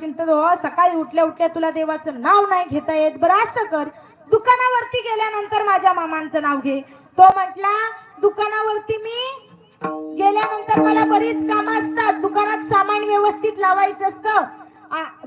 चिंतत हो सकाळी उठल्या उठल्या तुला देवाचं नाव नाही घेता येत. बरं असं कर. दुकानावरती गेल्यानंतर माझ्या मामांचं नाव घे. तो म्हटला दुकानावरती मी गेल्यानंतर मला बरीच कामं असतात. दुकानात सामान व्यवस्थित लावायचं असतं.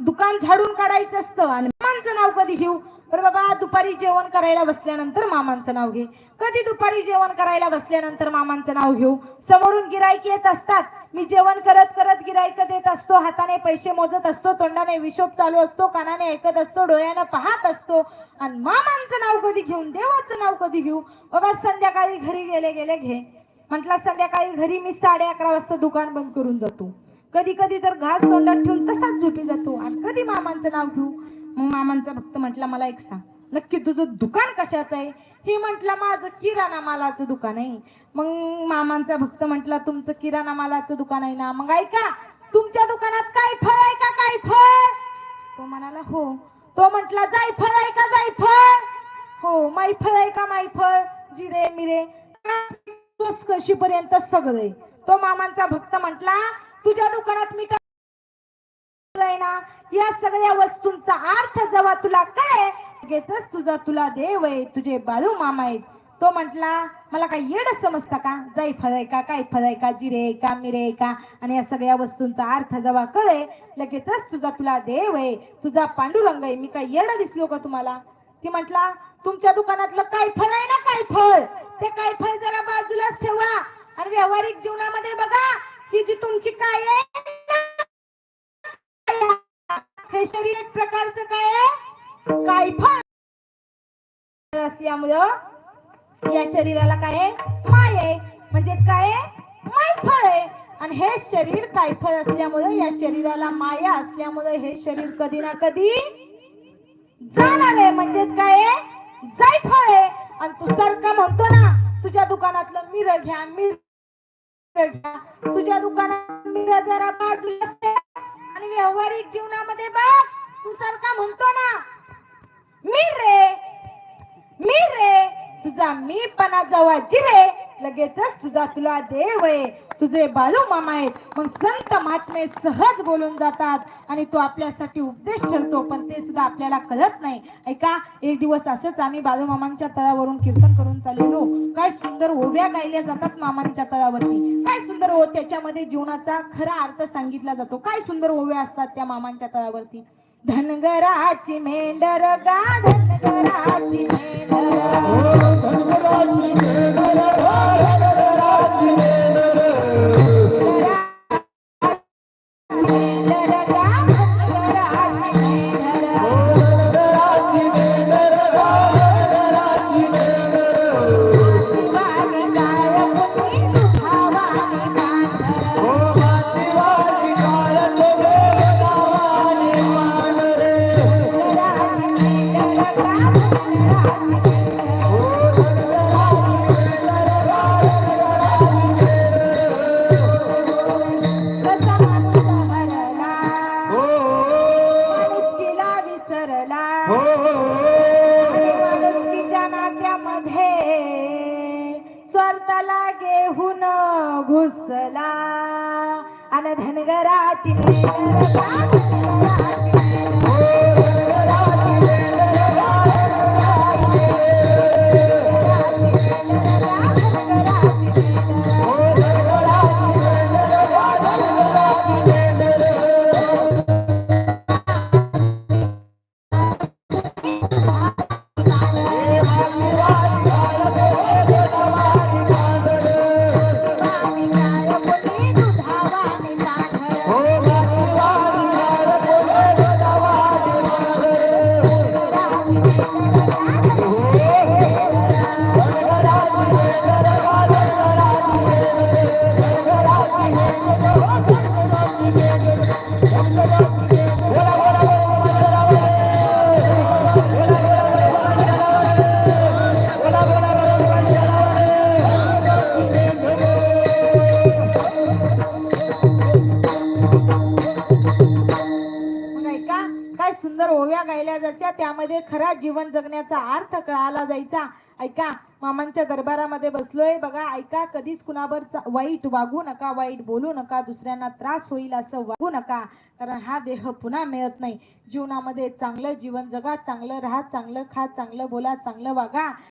दुकान झाडून काढायचं असतं. आणि मामांचं नाव कधी घेऊ? बरं बाबा दुपारी जेवण करायला बसल्यानंतर मामांचं नाव घे. कधी दुपारी जेवण करायला बसल्यानंतर मामांचं नाव घेऊ? समोरून गिरायक येत असतात. मी जेवण करत करत गिरायक देत असतो. हाताने पैसे मोजत असतो. तोंडाने विशोप चालू असतो. कानाने ऐकत असतो. डोळ्यानं पाहत असतो. आणि मामांचं नाव कधी घेऊन देवाचं नाव कधी घेऊ? बाबा संध्याकाळी घरी गेले गेले घे. म्हटलं संध्याकाळी घरी मी साडे अकरा वाजता दुकान बंद करून जातो. कधी कधी तर घास तोंडात ठेवून तसाच झोपी जातो. आणि कधी मामांचं नाव घेऊ? मग मामांचा भक्त म्हटला मला एक सांग. नक्की तुझं दुकान कशाचं आहे? हे म्हटलं माझं किराणा मालाचं दुकान आहे. मग मामांचा भक्त म्हटला तुमचं किराणा मालाचं दुकान आहे ना? मग ऐका तुमच्या दुकानात काय फळ आहे का काय फळ? तो म्हणाला हो. तो म्हटला जायफळ आहे का जायफळ हो मायफळ आहे का मायफळ जिरे मिरे. कशी पर्यंत सगळे तो मामांचा भक्त म्हटला तुझ्या दुकानात मी काय आहे ना या सगळ्या वस्तूंचा अर्थ जेव्हा तुला काय? लगेचच तुझा तुला देव आहे तुझे बाळू मामा आहेत. तो म्हटला मला काय येड समजता का? जाई फळ आहे का? काय फळ आहे का? जिरे का? मिरे का? आणि या सगळ्या वस्तूंचा अर्थ जेव्हा कळे लगेचच तुझा तुला देव आहे. तुझा पांडुरंग आहे. मी काय येड दिसलो का तुम्हाला? ती म्हटला तुमच्या दुकानातलं काय फळ आहे ना काय फळ? ते काय फळ जरा बाजूलाच ठेवा. आणि व्यावहारिक जीवनामध्ये बघा ती जी तुमची काय आहे हे शरीर एक प्रकारचं काय आहे? असल्यामुळं या शरीराला काय आहे? माय आहे. म्हणजे काय आहे? आहे. आणि हे शरीर कायफळ असल्यामुळं असल्यामुळे या शरीराला माया असल्यामुळे हे शरीर कधी ना कधी जाणार आहे. म्हणजेच काय जायफळ आहे. आणि तू सारखा म्हणतो ना तुझ्या दुकानातलं मिर घ्या मिर घ्या. तुझ्या दुकानात मिर जरा बाजूला व्यावहारिक जीवनामध्ये बघ तू सारखा म्हणतो ना मी रे मी रे तुझा मीपणा जवळ जिरे लगेचच तुझा तुला देव आहे. तुझे बालू मामा आहेत. मग संत महात्मे सहज बोलून जातात आणि तो आपल्यासाठी उपदेश ठरतो पण ते सुद्धा आपल्याला कळत नाही. ऐका एक दिवस असंच आम्ही बालू मामांच्या तळावरून कीर्तन करून चाललेलो. काय सुंदर ओव्या गायल्या जातात मामांच्या तळावरती. काय सुंदर ओ त्याच्यामध्ये जीवनाचा खरा अर्थ सांगितला जातो. काय सुंदर ओव्या असतात त्या मामांच्या तळावरती? धनगराची मेंढर गा धनगराची मेंढर. हो, विसरला आणि माणुसकीच्या नात्यामध्ये स्वार्थाला घेऊन घुसला. आणि धनगराची सुंदर त्यामध्ये खरा जीवन जगण्याचा अर्थ कळाला जायचा. ऐका मामांच्या दरबारामध्ये बसलोय बघा. ऐका कधीच कुणावर वाईट वागू नका वाईट बोलू नका दुसऱ्यांना त्रास होईल असं वागू नका कारण हा देह पुन्हा मिळत नाही. जीवनामध्ये चांगलं जीवन जगा चांगलं राहा चांगलं खा चांगलं बोला चांगलं वागा.